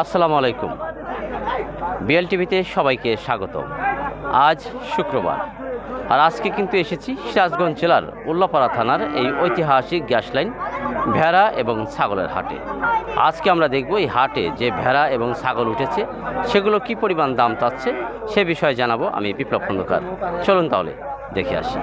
আসসালামু আলাইকুম। বিএল টিভিতে সবাইকে স্বাগত আজ শুক্রবার। আর আজকে কিন্তু এসেছি সিরাজগঞ্জ জেলার উল্লাপাড়া থানার এই ঐতিহাসিক গ্যাস লাইন ভেড়া এবং ছাগলের হাটে। আজকে আমরা দেখব এই হাটে যে ভেড়া এবং ছাগল উঠেছে, সেগুলো কি পরিমাণ দাম চাচ্ছে, সে বিষয়ে জানাব আমি বিপ্লব খন্দকার। চলুন তাহলে দেখে আসি।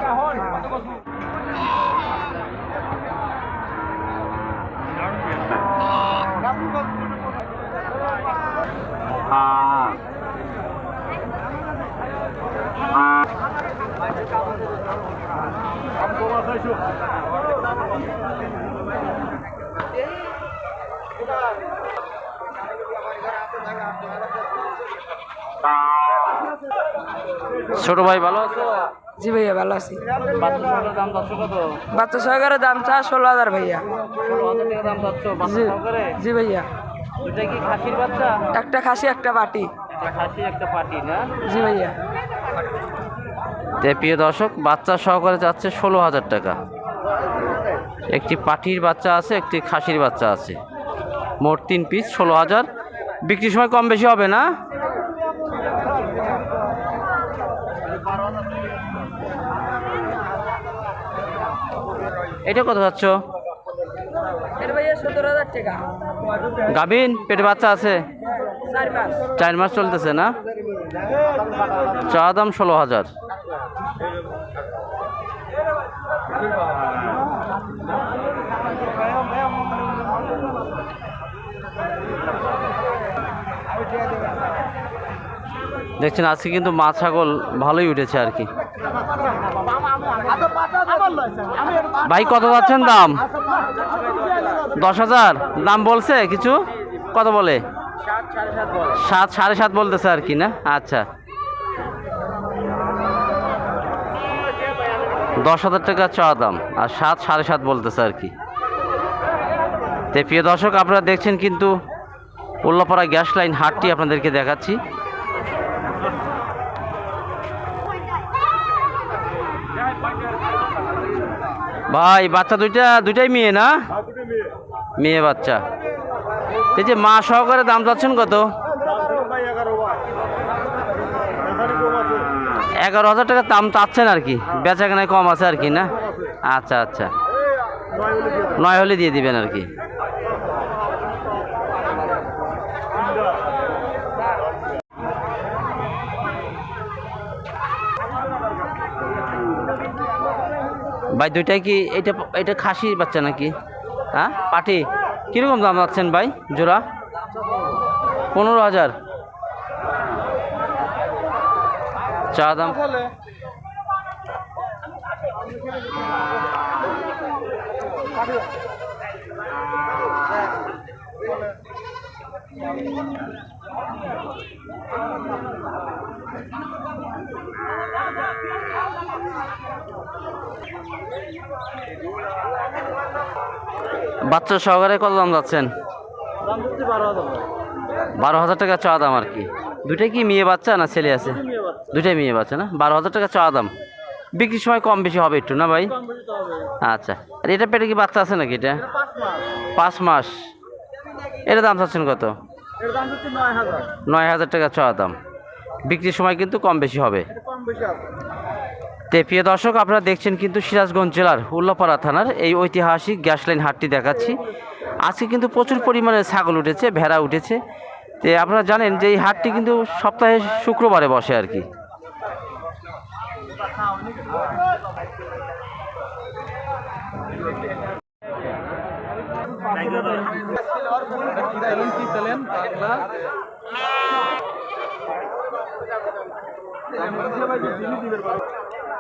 ছোট ভাই ভালো আছো? জি ভাইয়া ভালো আছি। বাচ্চা সহকারে দাম চা ষোলো হাজার ভাইয়া। জি ভাইয়া। একটা খাসি একটা বাটি। একটা খাসি একটা পাটি জি ভাইয়া। প্রিয় দর্শক বাচ্চা সহকারে যাচ্ছে ষোলো হাজার টাকা। একটি পাটির বাচ্চা আছে একটি খাসির বাচ্চা আছে। মোট তিন পিস ষোলো হাজার। বিক্রির সময় কম বেশি হবে না? এটা কত যাচ্ছ? গাভিন পেটে বাচ্চা আছে? চার মাস চলতেছে না? চা দাম ষোলো হাজার। দেখছেন, আজকে কিন্তু মা ছাগল ভালোই উঠেছে আর কি। ভাই, কত যাচ্ছেন দাম? দশ হাজার? দাম বলছে কিছু? কত বলে? সাত, সাড়ে সাত বলতেছে আর কি, না? আচ্ছা। দশ হাজার টাকা চাওয়া দাম, আর সাত, সাড়ে সাত বলতেছে আর কি। তো প্রিয় দর্শক, আপনারা দেখছেন কিন্তু উল্লাপাড়া গ্যাস লাইন হাটটি আপনাদেরকে দেখাচ্ছি। ভাই, বাচ্চা দুইটা, দুইটাই মেয়ে না? মেয়ে বাচ্চা। এই যে মা সহকারে দাম চাচ্ছেন কত? এগারো হাজার টাকা দাম চাচ্ছেন আর কি। বেচা কেনায় কম আছে আর কি না? আচ্ছা আচ্ছা। নয় হলে দিয়ে দিবেন আর কি। ভাই, দুইটাই কি এটা এটা খাসি বাচ্চা নাকি? হ্যাঁ? পাটি? কীরকম দাম যাচ্ছেন ভাই জোড়া? পনেরো হাজার। চা দাম? বাচ্চা সহকারে কত দাম যাচ্ছেন? বারো হাজার টাকা। চাওয়া দাম আর কি। দুটাই কি মেয়ে বাচ্চা না ছেলে আছে? দুটাই মেয়ে বাচ্চা। না? বারো হাজার টাকা চাওয়া দাম। বিক্রির সময় কম বেশি হবে একটু না ভাই? আচ্ছা। আর এটা পেটে কি বাচ্চা আছে নাকি এটা? পাঁচ মাস। এটা দাম চাচ্ছেন কত? নয় হাজার। টাকা চাওয়া দাম। বিক্রির সময় কিন্তু কম বেশি হবে। তে প্রিয় দর্শক, আপনারা দেখছেন কিন্তু সিরাজগঞ্জ জেলার উল্লাপাড়া থানার এই ঐতিহাসিক গ্যাস লাইন হাটটি দেখাচ্ছি। আজকে কিন্তু প্রচুর পরিমাণে ছাগল উঠেছে, ভেড়া উঠেছে। তে আপনারা জানেন যে এই হাটটি কিন্তু সপ্তাহে শুক্রবারে বসে আর কি।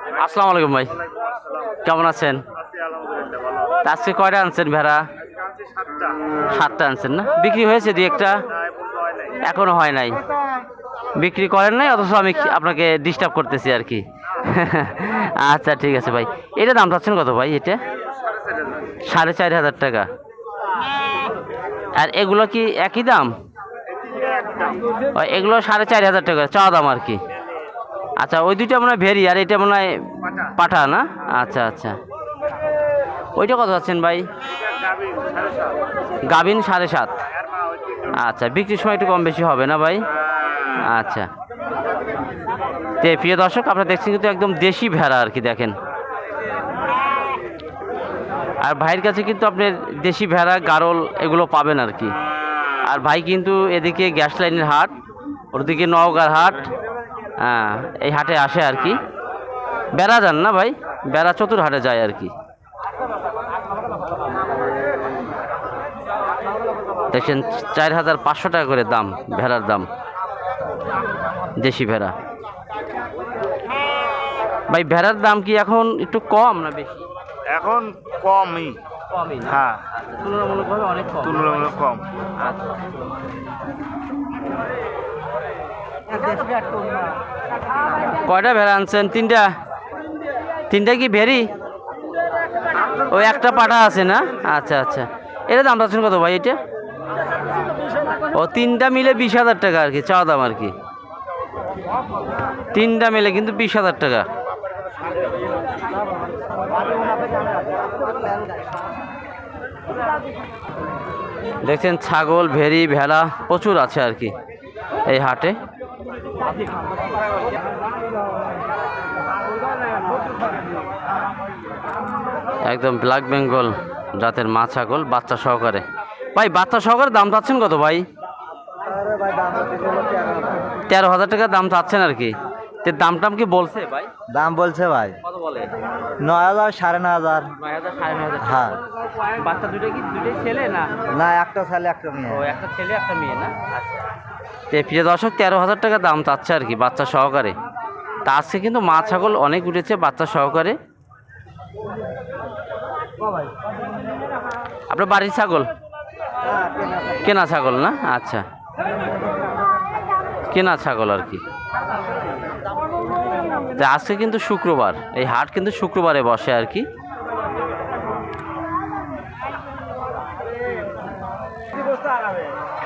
আসসালামু আলাইকুম ভাই। কেমন আছেন? আজকে কয়টা আনছেন ভেড়া? সাতটা আনছেন না? বিক্রি হয়েছে দুই একটা? এখনও হয় নাই। বিক্রি করেন নাই? অথচ আমি আপনাকে ডিস্টার্ব করতেছি আর কি। আচ্ছা ঠিক আছে ভাই। এটা দাম চাচ্ছেন কত ভাই এটা? সাড়ে চার হাজার টাকা। আর এগুলো কি একই দাম? এগুলো সাড়ে চার হাজার টাকা, চাওয়া দাম আর কি। আচ্ছা ওই দুইটা মনে হয় ভেরি আর এটা মনে হয় পাঠা। না? আচ্ছা আচ্ছা। ওইটা কত আছেন ভাই? গাভিন সাড়ে সাত। আচ্ছা বিক্রির সময় একটু কম বেশি হবে না ভাই? আচ্ছা। তে প্রিয় দর্শক আপনারা দেখছেন কিন্তু একদম দেশি ভেড়া আর কি দেখেন। আর ভাইয়ের কাছে কিন্তু আপনার দেশি ভেড়া গারল এগুলো পাবেন আর কি। আর ভাই কিন্তু এদিকে গ্যাস লাইনের হাট ওদিকে নওগাঁর হাট এই হাটে আসে আর কি। বেড়া যান না ভাই? বেড়া চতুর হাটে যায় আর কি। দেখছেন চার হাজার পাঁচশো টাকা করে দাম ভেড়ার দাম। দেশি ভেড়া। ভাই ভেড়ার দাম কি এখন একটু কম না বেশি? এখন কমই। কমই হ্যাঁ। তুলনামূলকভাবে অনেক কম। তুলনামূলক কম। আচ্ছা। কয়টা ভেড়া আনছেন? তিনটা? তিনটা কি ভেরি ওই একটা পাটা আছে না? আচ্ছা আচ্ছা। এটা দাম চাচ্ছেন কত ভাই এটা? ও, তিনটা মিলে বিশ হাজার টাকা আর কি, চাওয়া দাম আর কি। তিনটা মিলে কিন্তু বিশ হাজার টাকা। দেখছেন ছাগল, ভেড়ি, ভেড়া প্রচুর আছে আর কি এই হাটে। একদম ব্ল্যাক বেঙ্গল জাতের মা ছাগল বাচ্চা সহকারে। ভাই বাচ্চা সহকারে দাম চাচ্ছেন কত ভাই? তেরো হাজার টাকা দাম চাচ্ছেন আর কি। তো দাম টাম কি বলছে ভাই? দাম বলছে ভাই। কত বলে? নয় হাজার সাড়ে নয় হাজার। নয় হাজার সাড়ে নয় হাজার। হ্যাঁ। বাচ্চা দুটো কি দুটোই ছেলে না? না একটা ছেলে একটা মেয়ে। ও একটা ছেলে একটা মেয়ে না? আচ্ছা। তো প্রিয় দর্শক, তেরো হাজার টাকা দাম চাচ্ছে আর কি বাচ্চা সহকারে। তা আজকে কিন্তু মা ছাগল অনেক উঠেছে বাচ্চা সহকারে। আপনার বাড়ির ছাগল? কেনা ছাগল না? আচ্ছা। কেনা ছাগল আর কি। আজকে কিন্তু শুক্রবার, এই হাট কিন্তু শুক্রবারে বসে আর কি।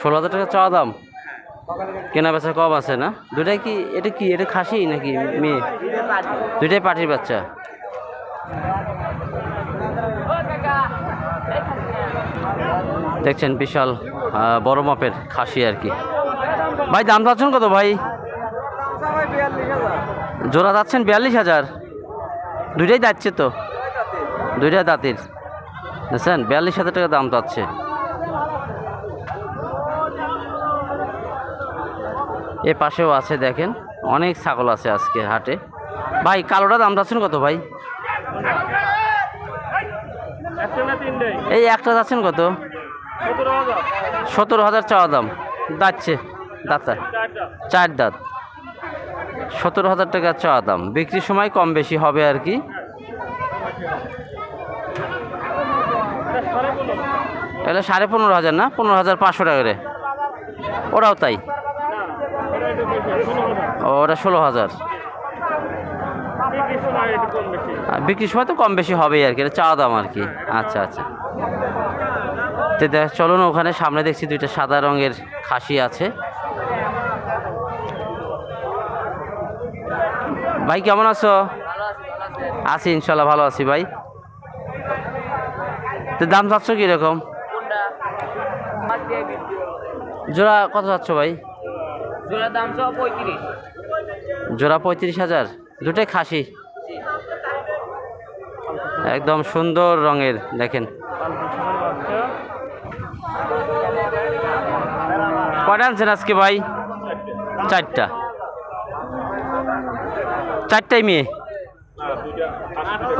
ষোলো হাজার টাকা চাওয়া দাম? কেনা বেচা কম আছে না? দুটাই কি, এটা কি, এটা খাসি নাকি মেয়ে? দুটাই পাটির বাচ্চা। দেখছেন বিশাল বড় মাপের খাসি আর কি। ভাই, দাম চাচ্ছেন কত ভাই? জোড়া যাচ্ছেন বিয়াল্লিশ হাজার। দুইটাই যাচ্ছে তো? দুইটাই দাঁতের। বুঝছেন বিয়াল্লিশ হাজার টাকা দাম চাচ্ছে। এ পাশেও আছে, দেখেন। অনেক ছাগল আছে আজকে হাটে। ভাই, কালোটা দাম যাচ্ছেন কত ভাই? এই একটা যাচ্ছেন কত? সতেরো হাজার চাওয়া দাম। যাচ্ছে। দাঁতা চার দাঁত। সতেরো হাজার টাকা চাওয়া দাম। বিক্রির সময় কম বেশি হবে আর কি। এগুলো সাড়ে পনেরো হাজার না? পনেরো হাজার পাঁচশো টাকা করে ওরাও তাই? ও ওটা ষোলো হাজার। বিক্রির সময় তো কম বেশি হবেই আর কি, এটা চাওয়া দাম আর কি। আচ্ছা আচ্ছা। তো দেখ, চলুন ওখানে সামনে দেখছি দুইটা সাদা রঙের খাসি আছে। ভাই, কেমন আছো? আছি, ইনশাল্লাহ ভালো আছি ভাই। তো দাম চাচ্ছ কীরকম? জোড়া কত চাচ্ছ ভাই? জোড়া দাম সব পঁয়ত্রিশ। জোড়া পঁয়ত্রিশ হাজার। দুটাই খাসি। একদম সুন্দর রঙের দেখেন। কয়টা আনছেন আজকে ভাই? চারটা। চারটাই মেয়ে?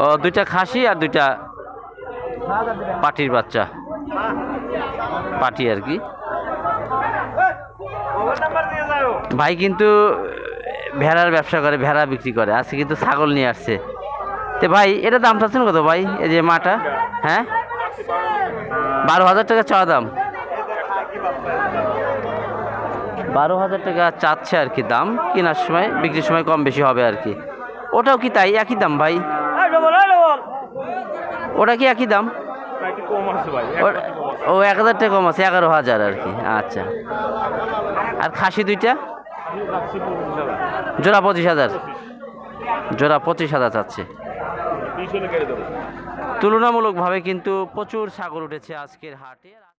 ও দুইটা খাসি আর দুইটা পাটির বাচ্চা। পাটি আর কি। ভাই কিন্তু ভেড়ার ব্যবসা করে ভেড়া বিক্রি করে। আজকে কিন্তু ছাগল নিয়ে আসছে। তো ভাই এটা দাম চাচ্ছেন কত ভাই? এই যে মাটা হ্যাঁ? বারো হাজার টাকা চাওয়া দাম। বারো হাজার টাকা চাচ্ছে আর কি দাম। কেনার সময় বিক্রির সময় কম বেশি হবে আর কি। ওটাও কি তাই? একই দাম ভাই? ওটা কি একই দাম? ও এক হাজার টাকা কম আছে, এগারো হাজার আর কি। আচ্ছা। আর খাসি দুইটা? জোড়া পঁচিশ হাজার। জোড়া পঁচিশ হাজার চাচ্ছে। তুলনামূলকভাবে কিন্তু প্রচুর সাগর উঠেছে আজকের হাটে।